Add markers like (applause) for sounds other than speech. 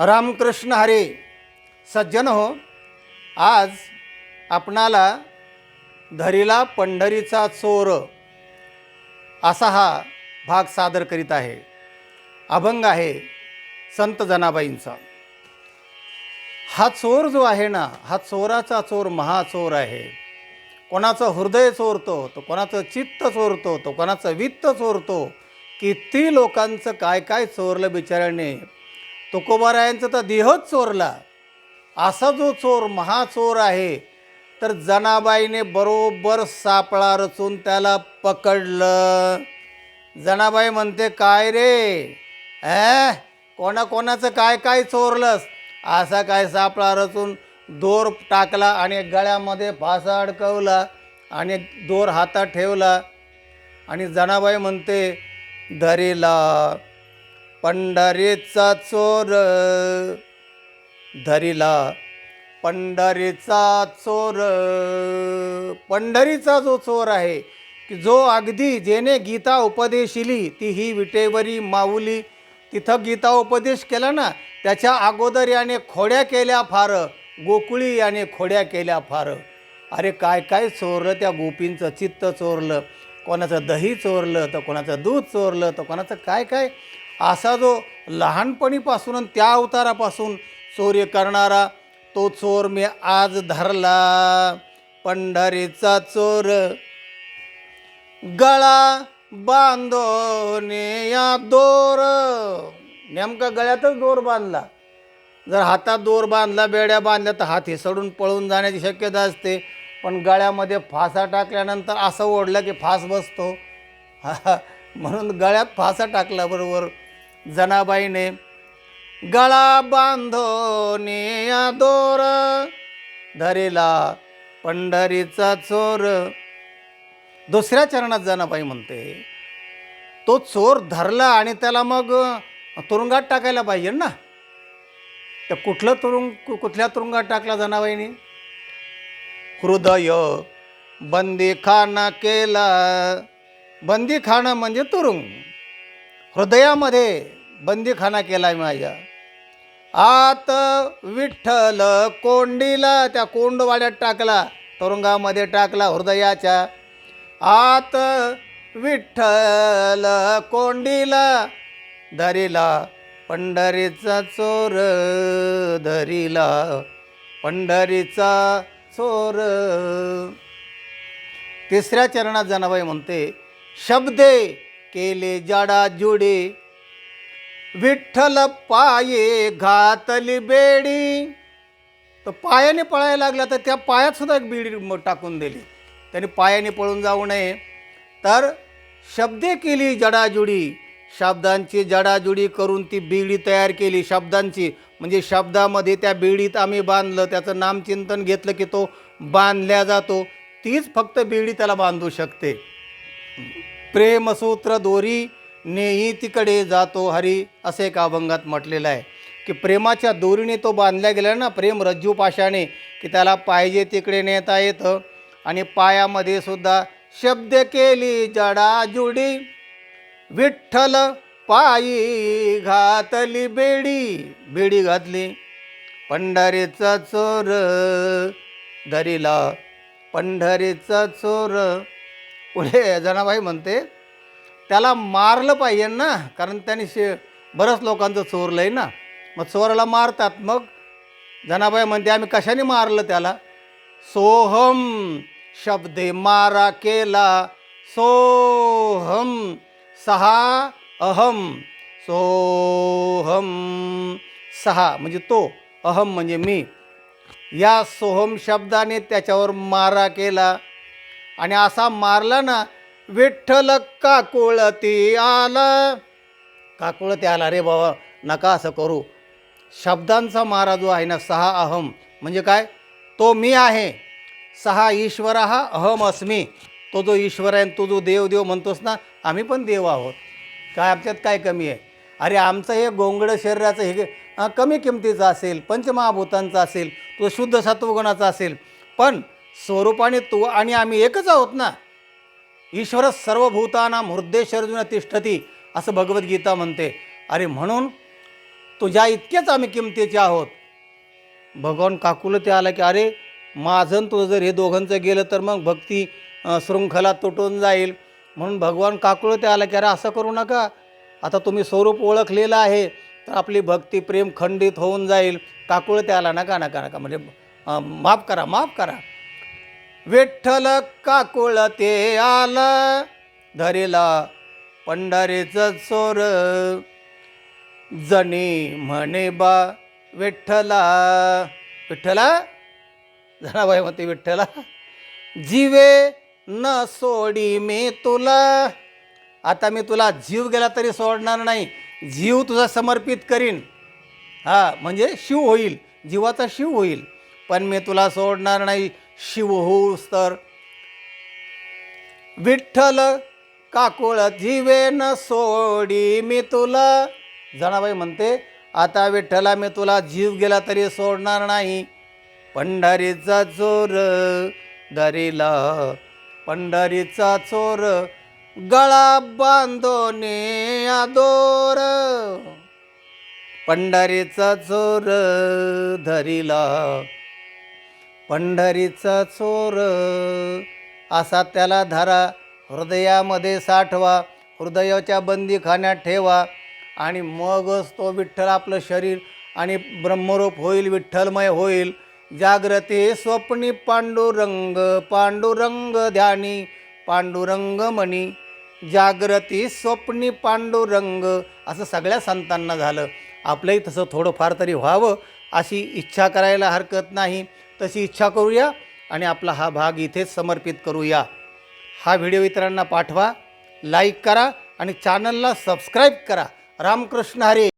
रामकृष्ण हरे सज्जन हो. आज आपणाला धरीला पंढरीचा चोर असा हा भाग सादर करीत आहे. अभंग आहे संत जनाबाईंचा. हा चोर जो आहे ना हा चोराचा चोर महाचोर आहे. कोणाचं हृदय चोरतो तो कोणाचं चित्त चोरतो तो कोणाचं वित्त चोरतो किती लोकांचं काय काय चोरलं बिचाऱ्याने. तुकोबारायांचा तर देहच चोरला. असा जो चोर महाचोर आहे तर जनाबाईने बरोबर सापळा रचून त्याला पकडलं. जनाबाई म्हणते काय रे? ॲ कोणाकोणाचं काय काय चोरलंस? असा काय सापळा रचून दोर टाकला आणि गळ्यामध्ये फासा अडकवला आणि दोर हातात ठेवला. आणि जनाबाई म्हणते धरीला. पंढरीचा चोर. धरीला पंढरीचा चोर. पंढरीचा जो चोर आहे की जो अगदी जेने गीता उपदेशिली ती ही विटेवरी माऊली. तिथं गीता उपदेश केला ना त्याच्या अगोदर याने खोड्या केल्या फार गोकुळी याने खोड्या केल्या फार. अरे काय काय चोरलं त्या गोपींचं चित्त चोरलं. कोणाचं दही चोरलं तर कोणाचं दूध चोरलं तर कोणाचं काय काय? असा जो लहानपणीपासून आणि त्या अवतारापासून चोरी करणारा तो चोर मी आज धरला. पंढरीचा चोर गळा बांधोने या दोर. नेमका गळ्यातच दोर बांधला. जर हातात दोर बांधला बेड्या बांधल्या तर हात हिसडून पळून जाण्याची शक्यता असते. पण गळ्यामध्ये फासा टाकल्यानंतर असं ओढलं की फास बसतो. (laughs) म्हणून गळ्यात फासा टाकल्याबरोबर जनाबाईने गळा बांधोने दोर धरेला पंढरीचा चोर. दुसऱ्या चरणात जनाबाई म्हणते तो चोर धरला आणि त्याला मग तुरुंगात टाकायला पाहिजे ना. तर कुठलं तुरुंग कु- कुठल्या तुरुंगात टाकला जनाबाईने? हृदय बंदीखाना केला. बंदीखाना म्हणजे तुरुंग. हृदयामध्ये बंदीखाना केला आहे माझ्या. आत विठ्ठल कोंडीला त्या कोंडवाड्यात टाकला तुरुंगामध्ये टाकला हृदयाच्या आत विठ्ठल कोंडीला धरिला पंढरीचा चोर धरिला पंढरीचा चोर. तिसऱ्या चरणात जनाबाई म्हणते शब्दे केले जाडा जुडे विठ्ठल पाये घातली बेडी. तर पायाने पळायला लागला तर त्या पायात सुद्धा एक बीडी टाकून दिली. त्याने पायाने पळून जाऊ नये. तर शब्दे केली जडाजुडी. शब्दांची जडाजुडी करून ती बीडी तयार केली. शब्दांची म्हणजे शब्दामध्ये त्या बीडीत आम्ही बांधलं. त्याचं नामचिंतन घेतलं की तो बांधल्या जातो. तीच फक्त बीडी त्याला बांधू शकते. प्रेमसूत्र दोरी नेही तिकडे जातो हरी असे एका अभंगात म्हटलेलं आहे. की प्रेमाच्या दोरीने तो बांधल्या गेला ना प्रेम रज्जू पाशाने की त्याला पाहिजे तिकडे नेता येतं. आणि पायामध्ये सुद्धा शब्द केली जडाजुडी विठ्ठल पायी घातली बेडी. बेडी घातली. पंढरीचा चोर धरीला. पंढरीचा चोर. पुढे जनाबाई म्हणते त्याला मारलं पाहिजे ना कारण त्याने शे बरंच लोकांचं चोरलं आहे ना. मग चोराला मारतात मग जनाबाई म्हणते आम्ही कशाने मारलं त्याला? सोहम शब्दे मारा केला सोहम सहा अहम सोहम सहा म्हणजे तो अहम म्हणजे मी. या सोहम शब्दाने त्याच्यावर मारा केला. आणि असा मारला ना विठ्ठल काकुळती आला काकुळती आला रे बाबा नका असं करू. शब्दांचा मारा जो आहे ना सहा अहम. म्हणजे काय? तो मी आहे. सहा ईश्वर हा अहम अस्मी. तो जो ईश्वर आहे तो जो देव देव म्हणतोस ना आम्ही पण देव आहोत. काय आमच्यात काय कमी आहे? अरे आमचं हे गोंगडं शरीराचं हे कमी किमतीचं असेल पंचमहाभूतांचं असेल तो शुद्ध सत्वगुणाचा असेल. पण स्वरूपाने तू आणि आम्ही एकच आहोत ना. ईश्वर सर्वभूताना हृदय अर्जुन तिष्ठती असं भगवद्गीता म्हणते. अरे म्हणून तुझ्या इतकेच आम्ही किमतीचे आहोत. भगवान काकुलं ते आलं की अरे माझं तुझं जर हे दोघांचं गेलं तर मग भक्ती शृंखला तुटून जाईल. म्हणून भगवान काकुळ ते आलं की अरे असं करू नका. आता तुम्ही स्वरूप ओळखलेलं आहे तर आपली भक्ती प्रेम खंडित होऊन जाईल. काकुळं ते आला नका नका नका म्हणजे माफ करा माफ करा. विठ्ठल काकुळ ते आलं. धरिला पंढरीच चोर जणी म्हणे बा विठ्ठला. विठ्ठला? जनाबाई म्हणते विठ्ठला. जीवे न सोडी मी तुला. आता मी तुला जीव गेला तरी सोडणार नाही. जीव तुझा समर्पित करीन. हा म्हणजे शिव होईल. जीवाचा शिव होईल. पण मी तुला सोडणार नाही. शिव होऊस तर विठ्ठल काकुळ जीवेन सोडी मी तुला. जणाबाई म्हणते आता विठ्ठला मी तुला जीव गेला तरी सोडणार नाही. पंढरीचा चोर दरीला पंढरीचा चोर गळा बांधोने आदोर. पंढरीचा चोर धरीला. पंढरीचा चोर. असा त्याला धरा हृदयामध्ये साठवा हृदयाच्या बंदीखान्यात ठेवा. आणि मगच तो विठ्ठल आपलं शरीर आणि ब्रह्मरूप होईल विठ्ठलमय होईल. जाग्रते स्वप्नी पांडुरंग पांडुरंग ध्यानी पांडुरंग मणी जागृती स्वप्नी पांडुरंग असं सगळ्या संतांना झालं. आपलंही तसं थोडंफार तरी व्हावं अशी इच्छा करायला हरकत नाही. तशी इच्छा करूया आणि आपला हा भाग इथेच समर्पित करूया. हा व्हिडिओ इतरांना पाठवा लाईक करा आणि चॅनलला सबस्क्राईब करा. रामकृष्ण हरे.